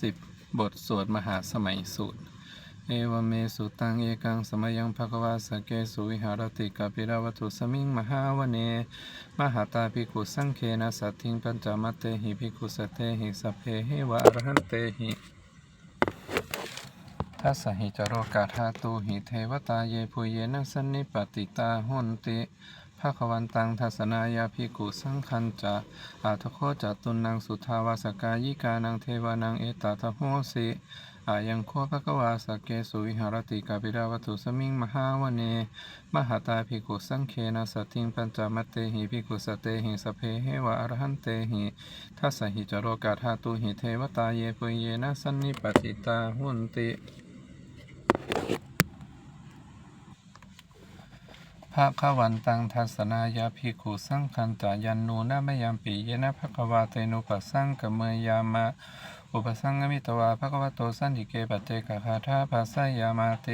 สิบบทสวดมหาสมัยสูตร เอวเมสุตังเอกังสมยังภควาสเกสุวิหารติกาปิราวัตุสมิงมหาวเน มหาตาภิกขุสังเคนะสัตถิงปัญจมัตเตหิภิกขุสตเตหิสัพเพหิวะอรหันเตหิทัสสหิจโรกาธาตุหิเทวตาเยปุเยนะสันนิปติตาหุนติ ภาควันตังทัสนายาภิกขุสังคันจะอาทโคจตุนังสุทาวาสกายิกานังเทวานังเอตตาโหสิอายังโคภควาสเกสุวิหารติกาปิราวัตุสมิงมหาวเน มหาตาภิกขุสังเคนะสัตถิงปัญจมัตเตหิภิกขุสเตหิสเพเหวะอรหันเตหิทัสหิจโรกาธาตุหิเทวตาเยปุเยนะสันนิปติตาหุนติ ภาควันตังทัสนายาภิกขุสังคันจายันนูนามยามปีเยนะภควาเตนุปัสสังกเมยามะอุปสังกมิตวาภควโตสันติเกปเตกะคาธาภาสยามาเต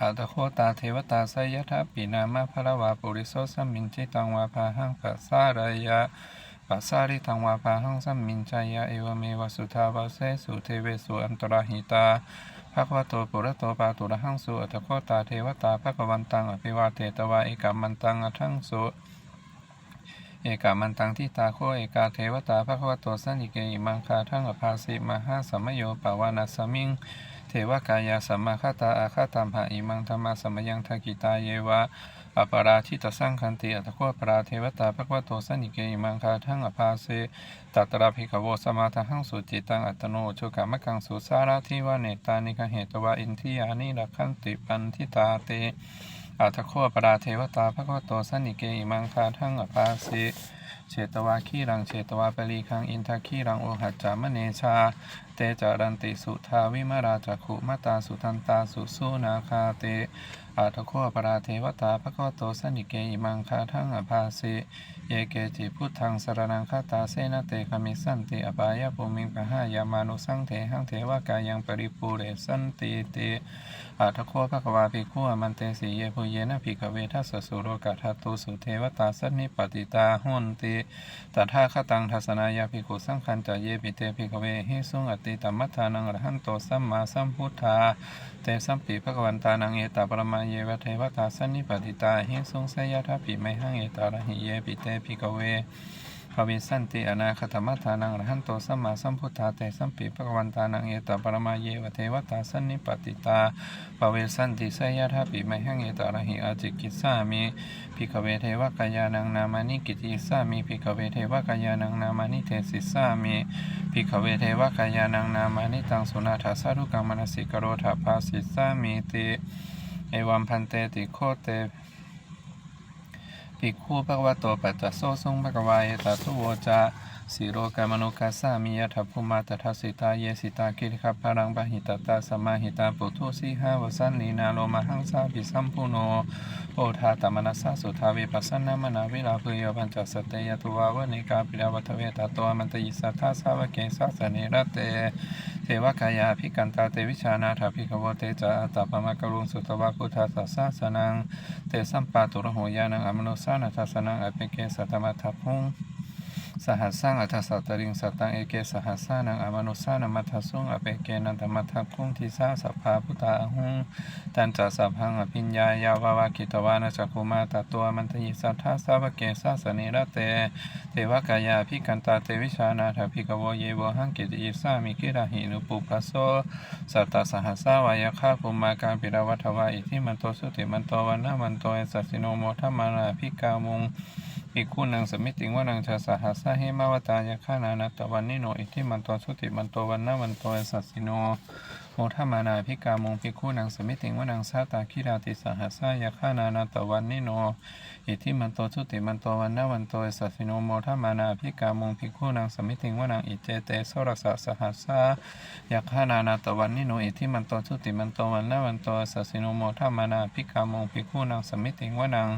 อาตโคตาเทวตาไสยทัปีนามาพระวาปุริโสสัมมินจิตังวาพาหังปัสสารายะปัสสาริตังวาพาหังสัมมินจายะเอวเมวสุทาวาเสสุเทเวสุอันตราหิตา ภคะวะโตปุระโตปาตุระหังสุอัตโคตาเทวตาภะคะวันตังอภิวาเทตวาเอกามันตังอัทังสุเอกามันตังทิตาโคเอกาเทวตาภคะวะโตสันิเกอิมังคาทังอภาสิมหาสัมโยปาวานาสมิงเทวกายาสัมมาคาตาอาคาตามหาอิมังธรรมาสมยังทกิตาเยวะ อปาราชิตสังคันติอัตโคปราเทวตาภควโตสันิเกอิมังคาทั้งอภาเสตัตระภิกขโวสมาทหังสุจิตังอัตโนชุกามกังสุสาราทิวาเนตานิคเหตวาอินทิยานิรักขันติปันทิตาเตอัตโคปราเทวตาภควโตสันิเกอิมังคาทั้งอภาสิ เชตวาคีรังเชตวาปรีคังอินทคีรังโอหัจจามเนชา เตจารันติสุทาวิมราจักขุมตาสุทันตาสุสุนาคาเตอัตถโคปราเทวตาภะคะวะโตสันนิเกอิมังคาทั้งอภาสิเยเกจิพุทธังสรนังคาตาเสนเตคามิสันติอปายะปุมิงปะหายามานุสังเถหังเทวกายังปริปูเรสันติเตอาทโคภะควาภิกขุอมันเตสีเยปุเยนะภิกเวทัสสุโรกะทัตตุสุเทวตาสันนิปติตาหุนติตถาคตังทัศนายาภิกขุสังคันจะเยปิเตภิกเวหิสุงอติตัมมัทานังอรหันโตสัมมาสัมพุทธาเตสัมปีภะคะวันตานังเอตาปรมาเยวะเทวตาสันนิปติตาหิสุงสยทัพปิไมหังเอตาระหิเยปิเตภิกเว ภวิสันติอนาคตมัทานังอรหันโตสัมมาสัมพุทธาเตสัมปีภควันตานังเอตปรมาเยวเทวตาสันนิปติตาภเวสันติสยทัพปิไมหังเอตระหิอาจิกิสามิภิกขเวเทวกายานังนามานิกิติสามิภิกขเวเทวกายานังนามานิเทสิสามิภิกขเวเทวกายานังนามานิตังสุนาถาสารุกังมนสิกโรธาภาสิสามิติเอวัมพันเตติโคเต ภิกขุภควะโตปัจจโซสทรงภควายตตุโวจา สิโรกามนุกัสสามิยทัพพุมาตทัสิตาเยสิตาคิริคัพพรังปะหิตตาสมาหิตาปุถุสีหาวสันนีนาโลมาหังสาปิสัมพุโนโอทาตมนัสสะสุทาวิปัสสนามนาวิลาภโยปัญจสตเตยตุวาวเนกาปิลาวัทเวตาตัวมันตยิสัทธาสาวเกสัสเนรเตเทวกายาภิกันตาเตวิชานาถาภิกวเตจาอัตาปมะกรุงสุตวะพุทธาสัสสะสนังเตสัมปาตุระโหยานังอมโนสานัทสนังอเปเกสัตมัทธพุง สหัสสังอัทสัตตริงสัตตังเอเกสหัสสานังอมโนสานัมัทธสุงอเปเกนันตมัทธพุงทิสาสัพพาพุตตาหุงตันจัสสัพพังอภิญญายาวาวากิตวานะจักุมาตตัวมันตยิสัทธาสาวเกสาสเนระเต เทวกายาภิกันตาเตวิชานาถภิกขโวเยวหังกิติยิสามิกิราหินุปุปะโสสัตตสหัสสาวายคาภูมาการปิรวัฏวาอิทิมันโตสุติมันโตวันนามันโตเอสัสสิโนโมทัมมานาภิกามุง อีกคู่หนังสมิติงว่านังชาสหัสสะเฮมาวตายาฆานานัตตวันนิโนอิทิมันโตสุติมันโตวันนามันโตสัสสิโน โมทัมานาภิกามงภิกขุนังสมิติงวนังสาตาคิราติสหัสสะยาคานานัตวันนิโน อิทิมันโตสุติมันโตวันนาวันโตสัสิโนโมทัมานาภิกามงภิกขุนังสมิติงวนังอิเจเตโสรัสสะสหัสสะยักขานานาตวันนิโน อิทิมันโตทุติมันโตวันนาวันโตสัสิโนโมทัมานาภิกามงภิกขุนางสมิติงวนัง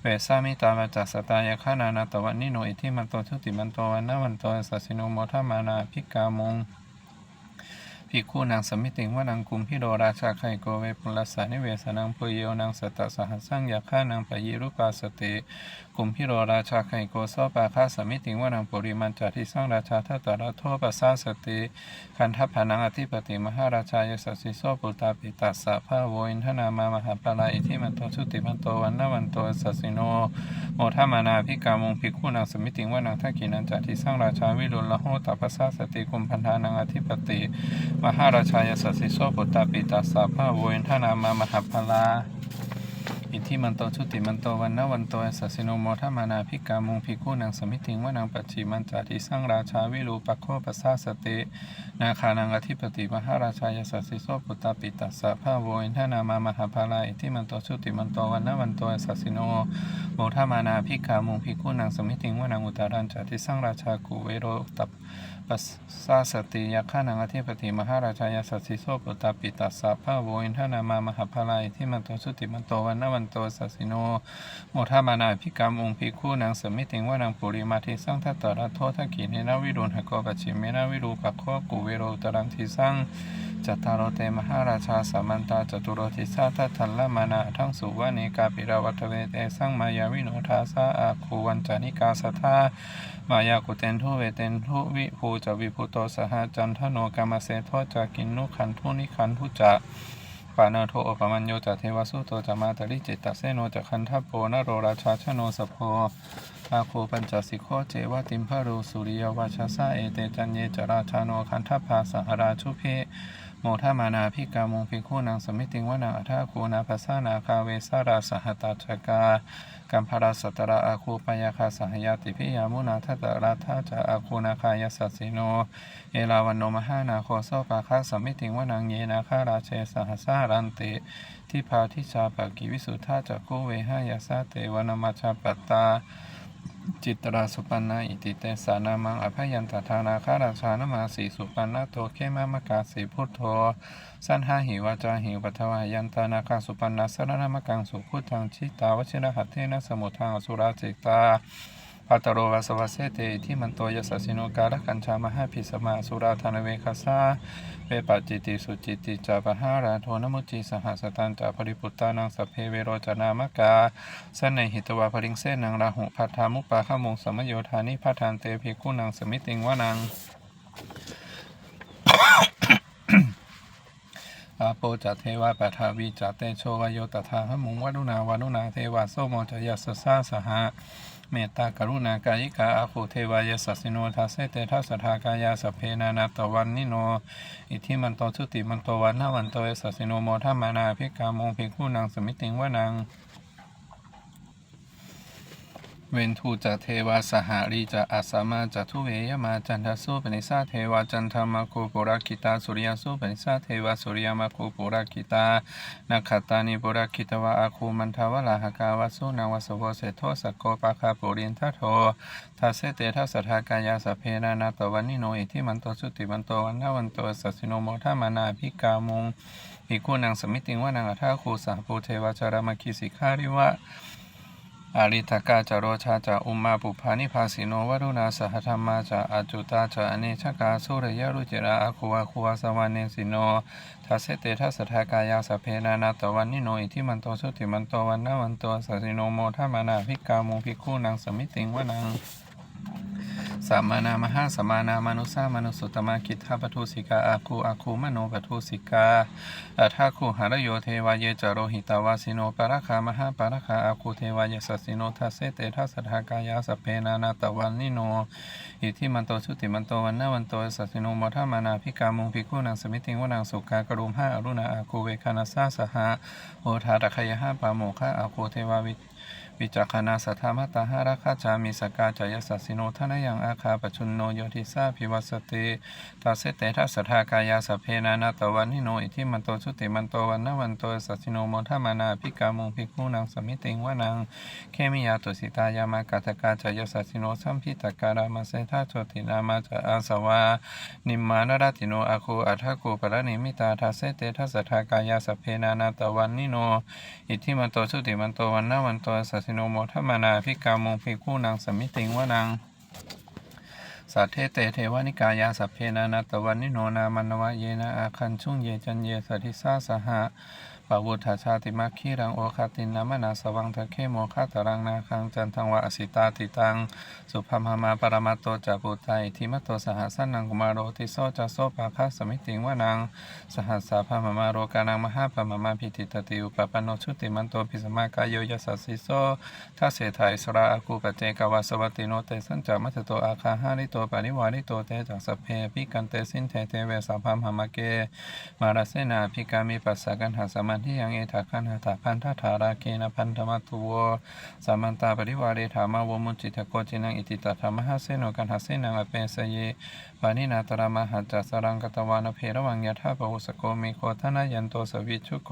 เวสามิตาวัจจสตายักขานานาตวันนิโน อิทิมันโตทุติมันโตวันนาวันโตสัสิโนโมทัมานาภิกามง ภิกขุนางสมิติงวนังกุมพิโรราชาไคโกเวปุลสานิเวสนังปุยโยนางสัตตสหัสสังยาฆานางปยีรุปาสติกุมพิโรราชาไคโกโซปาคาสมิติงวนังปุริมันจาทิสังราชาทัตตระโทปัสสาสติคันทัพพานังอธิปติมหาราชายสัสสิโสปุตตาปิตัสสะภาโวอินทนามามหาปลาอิทิมันโตชุติมันโตวันนวันโตสัสสิโนโมทามานาภิกามงภิกขุนางสมิติงวานางทักกินันจาทิสร้างราชาวิรุลละโหตัปปสสาสติกุมพันธานังอธิปติมหาราชายสัสสิโสปุตตาปิตาสาภาโวนทนามามหาพลา อิทธิมันโตชุติมันโตวันนวันโตสัสสิโนโมทามานาภิกามุงภิกุนางสมิติงวานางปัจฉิมันจาทิสร้างราชาวิรูปัคโคปัสสาสตินาคานังอธิปติมหาราชายสัสสิโสปุตตาปิตัสสะภาโวยนทนามามหาพลาอิทธิมันโตชุติมันโตวันนวันโตสัสสิโนโมทามานาภิกามุงภิกุนางสมิติงวานางอุตารันจาทิสังราชากุเวโรตัปปัสสาสติยาฆานังอธิปติมหาราชายาสัสสิโสปุตตาปิตัสสะภาโวอินทนามามหาพลายที่มันโตสุติมันโตวันนวันโตสัสสิโนโมทามานาภิกขามุงภิกขุนางสมิติงว่านางปุริมาทิสังทัตตระโททักขีเนนาวิรุณหกโกปัจฉิเมนาวิรูปัคโคกุเวโรตรันทิสังจัตตารโรเตมหาราชาสามันตาจตุโรทิสาทัตทัลละมานาทั้งสุวานิกาปิราวัตเวเตสังมายาวิโนทาสาอาคูวันจานิกาสัทธามายากุเตนทุเวเตนทุวิภูจวิภูโตสหจันทโนกามเสโทจากินนุขันทุนิขันทุจะ ปานาโทอปมัญโยจัตเทวสุโตจามาตริจิตตเสโนจะคันทัปโปนโรราชาชโนสโพอาโคปัญจสิโคเจวติมพะรูสุริยวาชาสาเอเตจันเยจราชาโนคันทัพพาสหราชุเพ โมทามานาพิกามงพิคูนางสมิติงวนางอัฏฐาคูนาภาษานาคาเวสาราสหตาชกากัมภาราสตระอาคูปยาคาสหยาติพิยามุนาทัตราธาจาอาคูนาคายสัสิโน เอราวันโนมหานาโคโซปาคาสมิติงวนางเยนาคาราเชสหสารันติทิพาทิชาปกิวิสุทธาจักคุเวหายาสาเตวนามาชาปตา จิตราสุปันนาอิติเตสานามังอภยันตทานาคาราชานมาสีสุปันนาโทเขมามกาสีพุทโธสันหาหิวาจาหิวปัทวายันตานาคาสุปันนาสรณามกังสุพุทธังชิตาวชิรหัตเทนะสมุทังอสุราจิตา ปัตโรวาสวาเสเตที่มันตยสัสสิโนการะกัญชามหาภิสมาสุราธานเวคาสาเวปจิติสุจิติจาปหาราโทนมุจิสหัสตันจาภริปุตตานังสัพเพเวโรจนามกาเสนในหิตวาภริงเสนังราหุพัทธามุปปาขมุงสมโยธานิพัทธานเตภิกุนังสมิติงวานังอาโปจัตเทวาปะทาวีจัตเตโชวโยตถาหมุงวันุนาวานุนาเทวาโสโมจยัสสสาสหะ เมตตากรุณากายิกาอาคูเทวายสัสสิโนทัสเสเตทัสสทากายาสเพนานาตวันนิโน อิทิมันโตชุติมันโตวันนาวันโตเอสัสสิโนโมทัมมานาภิกามงภิกขุนางสมิติงวานัง เวนทูจะเทวาสหารีจะอาสามาจะทุเวยมาจันทสุปนิสาเทวาจันทมาโคปุราคิตาสุริยสุปนิสาเทวาสุริยมาโคปุราคิตานาคตานิปุราคิตวาอาคูมันทวลาหกาวาสุนาวสโวเสโทสโกปาคาปุรินทโททัสเสเตทัสสทากายาสเพนานาตวันนิโนอิทิมันโตสุติมันโตวันนาวันโตสัสสิโนโมทามานาภิกามุงภิกขุนางสมิติงวานางอัฏฐาคูสหปูเทวาจารามคิสิการิวะ อาริตกาจาโรชาจาอุมมาปุพานิภาสิโนวรุณาสหธรรมาจาอาจุตาจาอเนชกาสุรยรุจิราอาคุวาคุวาสวาเนสิโนทัสเสเตทัสทากายาสเพนานาตวันนิโนอิทิมันโตสุติมันโตวันนาวันโตสัสิโนโมทามานาภิกามุงภิกขุนางสมิติงวนัง สัมมานามหาสัมมานามานุสามนุสุตมาคิทาปทุสิกาอาคูอาคูมโนปทุสิกาอัฏฐาคูหารโยเทวายจโรหิตาวาสิโนประคามหาประคาอาคูเทวายสัสสิโนทัสเสเตทัสสทากายาสเพนานาตวันนิโนอิทิมันโตชุติมันโตวันนาวันโตสัสสิโนโมทามานาภิกามุงภิกุนางสมิติงวนางสุกากรุมห้าอรุณาอาคูเวคานาสาสหะโอทาตะคยห้าปาโมฆะอาคูเทวาวิ วิจักขณาสัทธามัตตาหาราคาจามิสกาจายสัสสิโนทนายังอาคาปชุนโนโยทิสาภิวัสติตาเสเตทัสสทากายาสเพนานาตวันนิโนอิทิมันโตชุติมันโตวันนาวันโตสัสสิโนโมทามานาภิกามุงภิกขุนางสมิติงวานังเคมิยาตุสิตายามากาตกาจายสัสสิโนสัมพิตการามาเสทาโชตินามาจาอาสวานิมมานรติโนอาคูอัฏฐกูปรนิมิตาทัสเสเตทัสสทากายาสเพนานาตวันนิโนอิทิมันโตชุติมันโตวันนาวันโตสัสสิโนโมทัมมานาภิกามงภิกขุนางสมิติงวานางสัทเทเตเทวานิกายาสัพเพนานาตวันนิโนนามันวะเยนะอาคันชุ่งเยจันเยสติสาสหะ ปะวุฒาชาติมาคีรังโอคาตินนามนาสวังทะเคโมคาตรังนาคังจันทังวะอสิตาติตัง สุภมหมาปรมาโตจาปุตไตทิมตโตสหัสนังกุมารโรติโซจะโซปาคาสมิติงวานัง สหัสสาพมมาโรกานังมหาปมมาพิติตติอุปปนโนชุติมันโตพิสมากายโยยัสสสิโซทัสเสถาอิสราอากูปเจกวาสวัติโนเตสัญจามัตโตอาคาหาริโตปาริวาริโตเตจักสเพปิกันเตสินเทเทเวสัพพมหมาเก มาราเสนาพิกามิปัสสะกันหาสมนที่ยังเอถาคันหาถาพันธาธาราเกนะพันธมัตุวสามันตาปริวาเรธามาวมุจิตโกจินังอิติตาธรรมหาเสโนกันหาเสนังอเปสเยปานินาตรามหัจจสรังกตวานเพระวังยะธาปุสโกมิโคทนายันโตสวิชุโก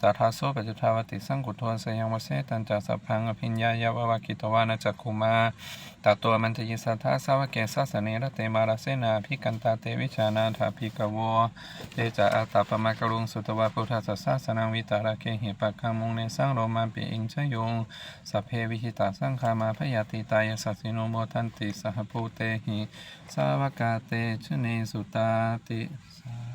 จาทาโสปัจจุทาวติสังกุทโทสยังวเสตันจาสัพพังอภิญญายาววากิตวานาจักคุมาตาตัวมันทยิสัทธาสาวเกสัสเนระเตมาราเสนาพิกันตาเตวิชานาถาภิกวเตจาอาตาปมากรุงสุตวาพุทธสัสสนังวิตาระเคหิปักขังมุงเนสร้างโรมาปิอิงชยงสัพเพวิหิตาสร้างคามาพยาติตายสัสสิโนโมทันติสหภูเตหิสาวกาเตชเนสุตาติสา